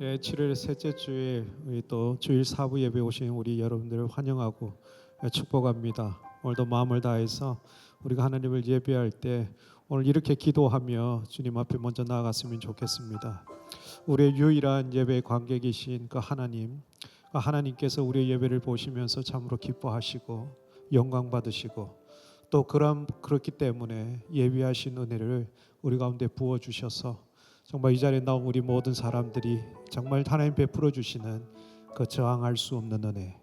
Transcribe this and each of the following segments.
예, 7월 셋째 주에 또 주일 사부 예배 오신 우리 여러분들을 환영하고 예, 축복합니다. 오늘도 마음을 다해서 우리가 하나님을 예배할 때 오늘 이렇게 기도하며 주님 앞에 먼저 나아갔으면 좋겠습니다. 우리의 유일한 예배 관객이신 그 하나님, 그 하나님께서 우리의 예배를 보시면서 참으로 기뻐하시고 영광 받으시고 또 그런 그렇기 때문에 예비하신 은혜를 우리 가운데 부어 주셔서 정말 이 자리에 나온 우리 모든 사람들이 정말 하나님 베풀어 주시는 그 저항할 수 없는 은혜,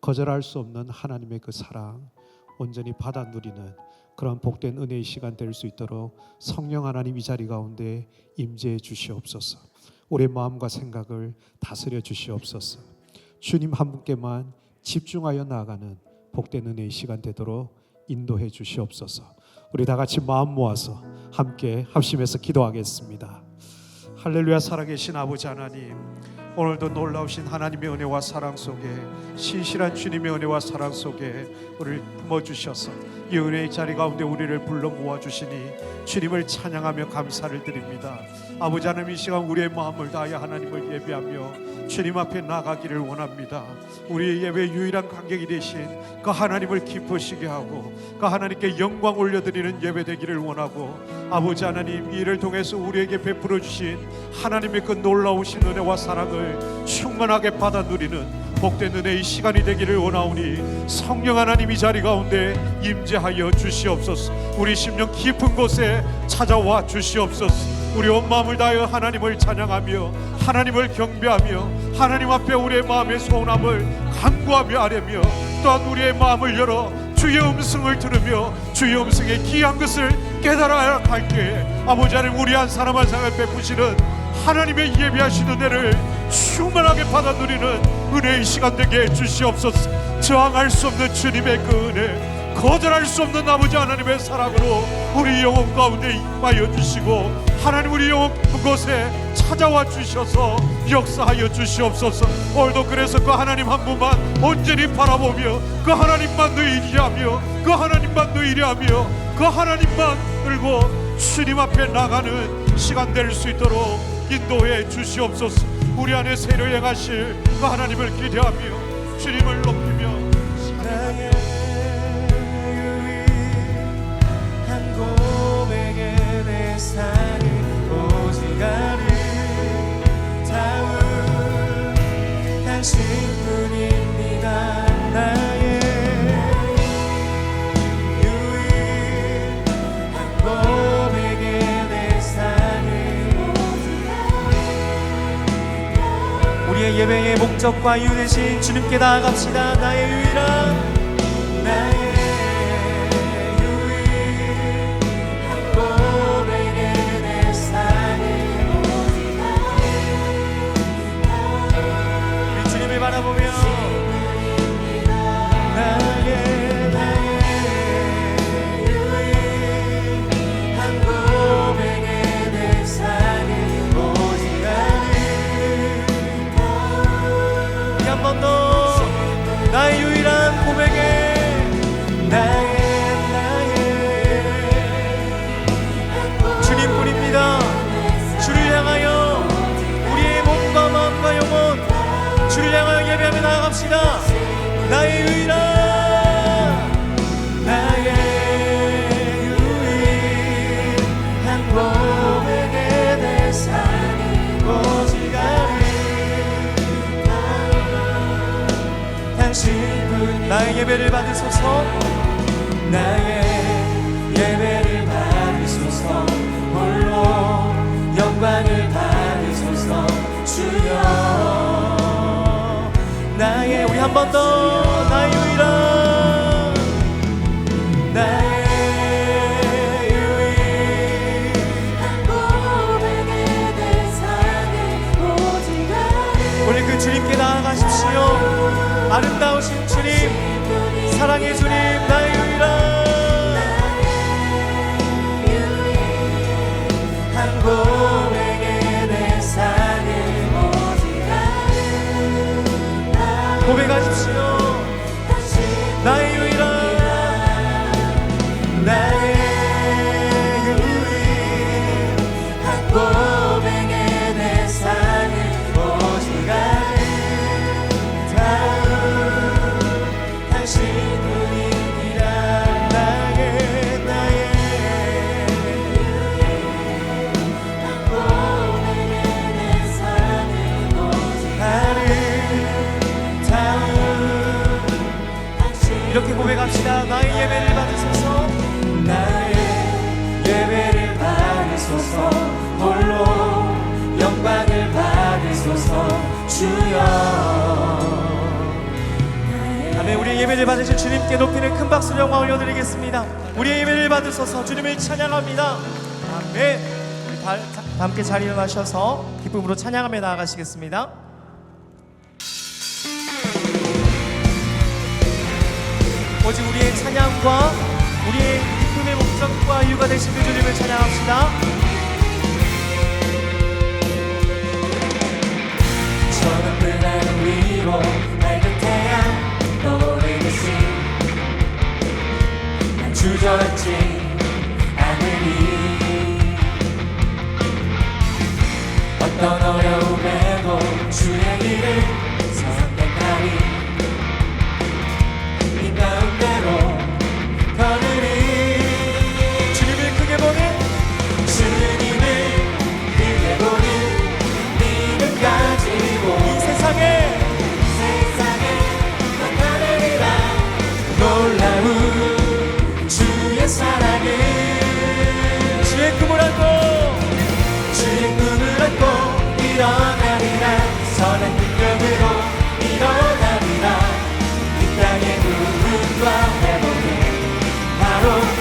거절할 수 없는 하나님의 그 사랑 온전히 받아 누리는 그런 복된 은혜의 시간 될 수 있도록 성령 하나님 이 자리 가운데 임재해 주시옵소서. 우리의 마음과 생각을 다스려 주시옵소서. 주님 한 분께만 집중하여 나아가는 복된 은혜의 시간 되도록 인도해 주시옵소서. 우리 다 같이 마음 모아서 함께 합심해서 기도하겠습니다. 할렐루야 살아계신 아버지 하나님. 오늘도 놀라우신 하나님의 은혜와 사랑 속에 신실한 주님의 은혜와 사랑 속에 우리를 품어주셔서 이 은혜의 자리 가운데 우리를 불러 모아주시니 주님을 찬양하며 감사를 드립니다. 아버지 하나님 이 시간 우리의 마음을 다하여 하나님을 예배하며 주님 앞에 나가기를 원합니다. 우리의 예배 유일한 관객이 되신 그 하나님을 기쁘시게 하고 그 하나님께 영광 올려드리는 예배 되기를 원하고 아버지 하나님 이 일을 통해서 우리에게 베풀어 주신 하나님의 그 놀라우신 은혜와 사랑을 충만하게 받아 누리는 복된 은혜의 시간이 되기를 원하오니 성령 하나님 이 자리 가운데 임재하여 주시옵소서. 우리 심령 깊은 곳에 찾아와 주시옵소서. 우리 온 마음을 다하여 하나님을 찬양하며 하나님을 경배하며 하나님 앞에 우리의 마음의 소원함을 간구하며 아뢰며 또한 우리의 마음을 열어 주의 음성을 들으며 주의 음성에 귀한 것을 깨달아야 할때 아버지 하나님 우리 한 사람 한 사람을 베푸시는 하나님의 예비하신 은혜를 충만하게 받아 누리는 은혜의 시간 되게 해 주시옵소서. 저항할 수 없는 주님의 그 은혜 거절할 수 없는 아버지 하나님의 사랑으로 우리 영혼 가운데 임하여 주시고 하나님 우리 영혼 그곳에 찾아와 주셔서 역사하여 주시옵소서. 오늘도 그래서 그 하나님 한 분만 온전히 바라보며 그 하나님만 의지하며 그 하나님만 의리하며 그 하나님만 들고 주님 앞에 나가는 시간 될 수 있도록 인도해 주시옵소서 우리 안에 새로 행하실 그 하나님을 기대하며 주님을 높이며 나의 유일한 고백에 내 삶이 오직 아름다운 당신뿐입 예배의 목적과 이유 되신 주님께 나아갑시다. 나의 유일한 나의 향하여 예배하며 나아갑시다. 나의 유일한 나의 예배를 받으소서. 나의 한 번 더 나의 유일한 나의 유일한 내 삶이 오직 오늘 그 주님께 나아가십시오. 아름다우 이렇게 고백합시다. 나의 예배를 받으소서. 나의 예배를 받으소서. 홀로 영광을 받으소서. 주여. 아멘. 우리의 예배를 받으실 주님께 높이는 큰 박수 영광 올려드리겠습니다. 우리의 예배를 받으소서 주님을 찬양합니다. 아멘. 함께 자리를 마셔서 기쁨으로 찬양하며 나아가시겠습니다. 오직 우리의 찬양과 우리의 기쁨의 목적과 이유가 되신 그 주님을 찬양합시다. 주저앉지 부흥과 회복을 바로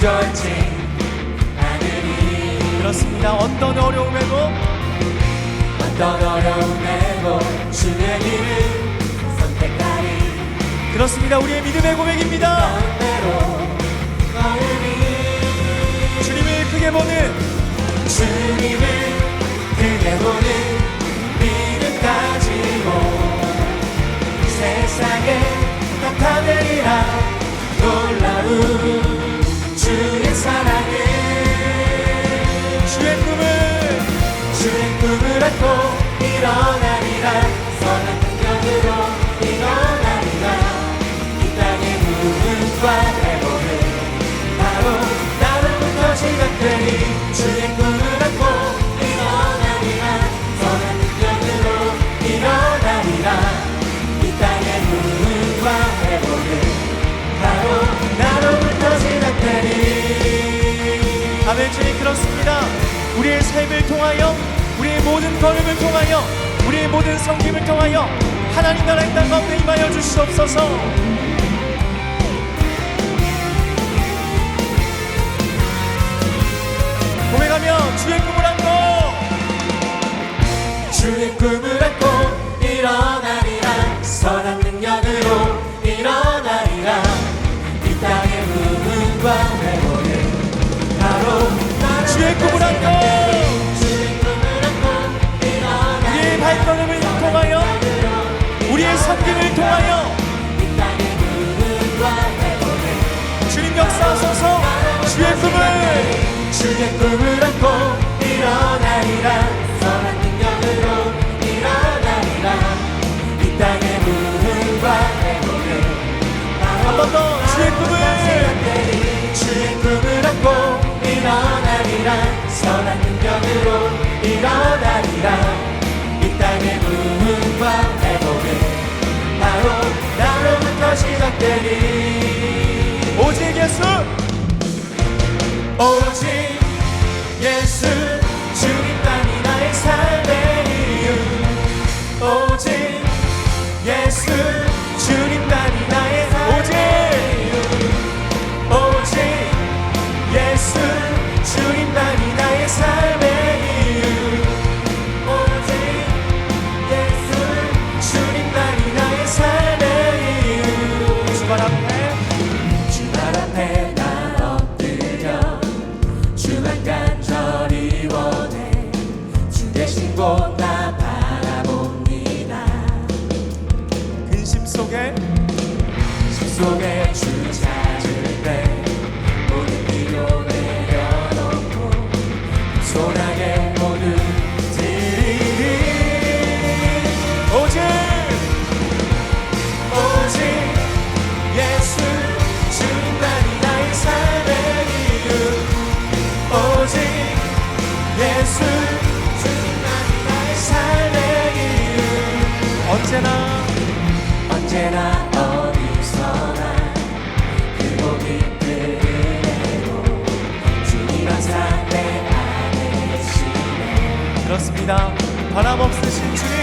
난 주저앉지. 않으리 그렇습니다. 어떤 어려움에도 어떤 어려움에도 주의 길을 선택하리. 그렇습니다. 우리의 믿음의 고백입니다. 주님을 크게 보는 주님을 크게 보는 믿음 가지고 세상에 나타내리라. 놀라운 사랑을 주의 꿈을 주의 꿈을 안고 일어나리라. 선한 능력으로 일어나리라. 이 땅의 부흥과 회복을 바로 나로부터 시작되니 주의 꿈 아멘 주님 그렇습니다. 우리의 삶을 통하여 우리의 모든 걸음을 통하여 우리의 모든 성김을 통하여 하나님 나라의 땅 가운데 임하여 주시옵소서. 고백하며 주의 꿈을 안고 주의 꿈을 안고 일어나리라. 선한 능력으로 우리의 발걸음을 통하여 우리의 섬김을 통하여 주님 역사하소서. 주의 꿈을 주의 꿈을 안고 일어나리라. 선한 능력으로 일어나리라. 이 땅의 부흥과 회복을 한번 더 주의 꿈을 주의 꿈을 안고 일어나 리라 선한 능력으로 일어나리라. 이 땅의 부흥과 회복을 바로 나로부터 시작되리. 오직 예수! 오직 예수 주님만이 나의 삶의 이유. 오직 예수 주님만 그렇습니다. 변함없으신 주님,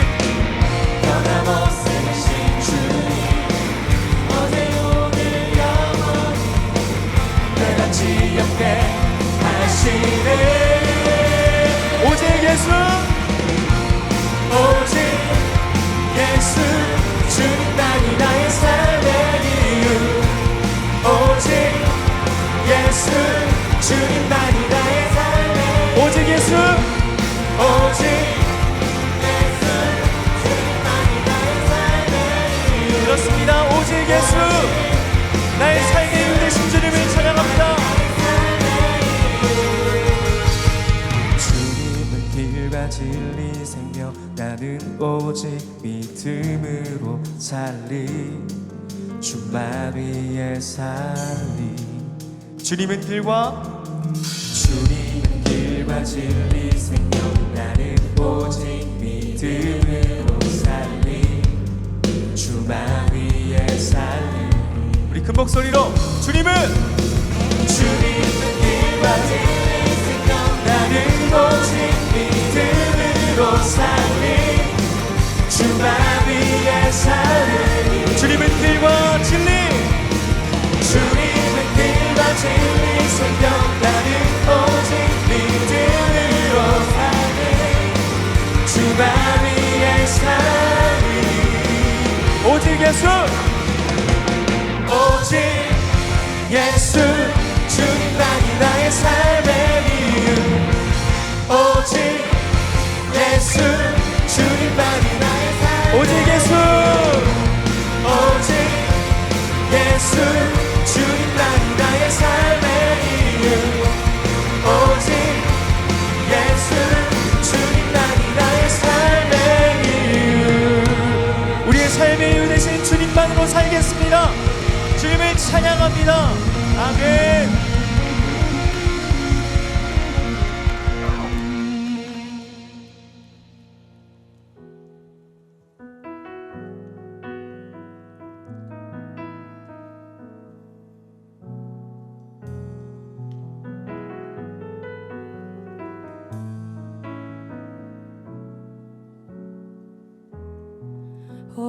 변함없으신 주님. 어제 오늘 영원히 내같이 옆에 하시네. 오직 예수, 오직 예수 주님만이 나의 삶의 이유. 오직 예수 주님만이 나의 삶의 오직 예수, 예수, 나의 삶의 이유 되신 주님을 찬양합니다. 주님은 길과 진리 생명 나는 오직 믿음으로 살리. 주만 위에 살리. 주님은 길과? 주님은 길과 진리 생명 나는 오직 믿음으로 살리. 주만 위에 우리 큰 목소리로 주님은 주님은 길과 진리. 생명 나는 오직 믿음으로 살리 주만 위에 살리 주님은 길과 진리 주님은 길과 진리 생명 나는 오직 믿음으로 살리 주만 위에 살리. 오직 예수 오직 예수 주님만이 나의 삶의 이유. 오직 예수 주님만이 나의 삶 오직 예수. 오직 예수 주님만이 나의 삶의 이유. 오직 예수 주님만이 나의 삶의 이유. 우리의 삶의 이유 되신 주님만으로 살겠습니다 주님을 찬양합니다. 아멘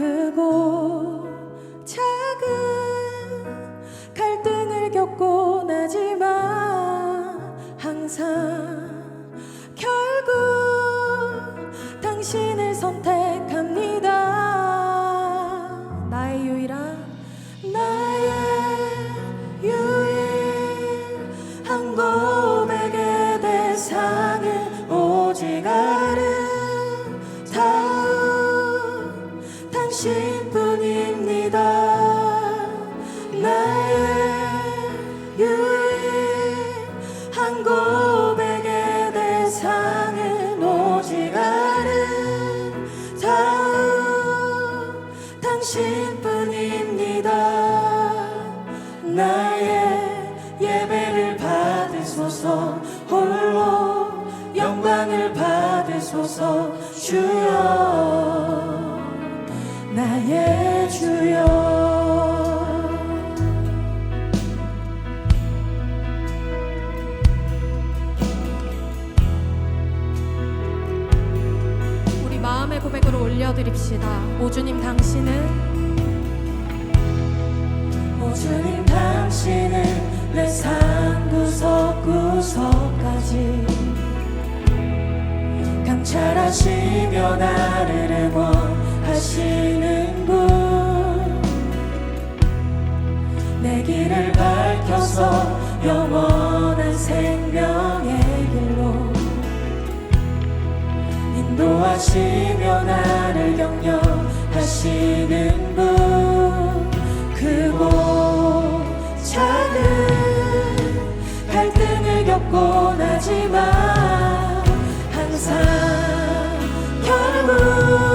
크고 작은 갈등을 겪고 나지만 항상 마음의 고백으로 올려드립시다. 오주님 당신은? 오주님 당신은 내 삶 구석 구석까지 감찰하시며 나를 응원하시는 분내 길을 밝혀서 영원한 생명의 인도하시며 나를 격려하시는 분 그곳 작은 갈등을 겪곤 하지만 항상 결국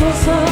받으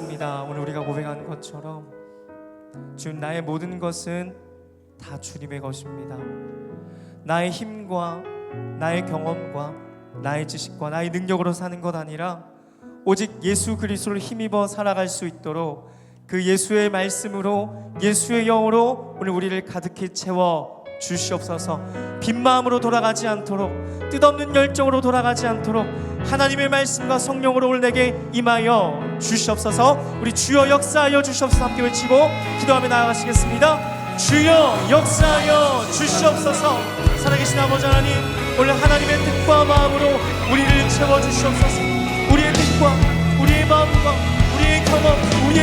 그렇습니다. 오늘 우리가 고백한 것처럼 주 나의 모든 것은 다 주님의 것입니다. 나의 힘과 나의 경험과 나의 지식과 나의 능력으로 사는 것 아니라 오직 예수 그리스도를 힘입어 살아갈 수 있도록 그 예수의 말씀으로 예수의 영으로 오늘 우리를 가득히 채워 주시옵소서. 빈 마음으로 돌아가지 않도록 뜻없는 열정으로 돌아가지 않도록 하나님의 말씀과 성령으로 오늘 내게 임하여 주시옵소서. 우리 주여 역사하여 주시옵소서 함께 외치고 기도하며 나아가시겠습니다. 주여 역사하여 주시옵소서. 살아계신 아버지 하나님 오늘 하나님의 뜻과 마음으로 우리를 채워 주시옵소서. 우리의 뜻과 우리의 마음과 우리의 경험, 우리의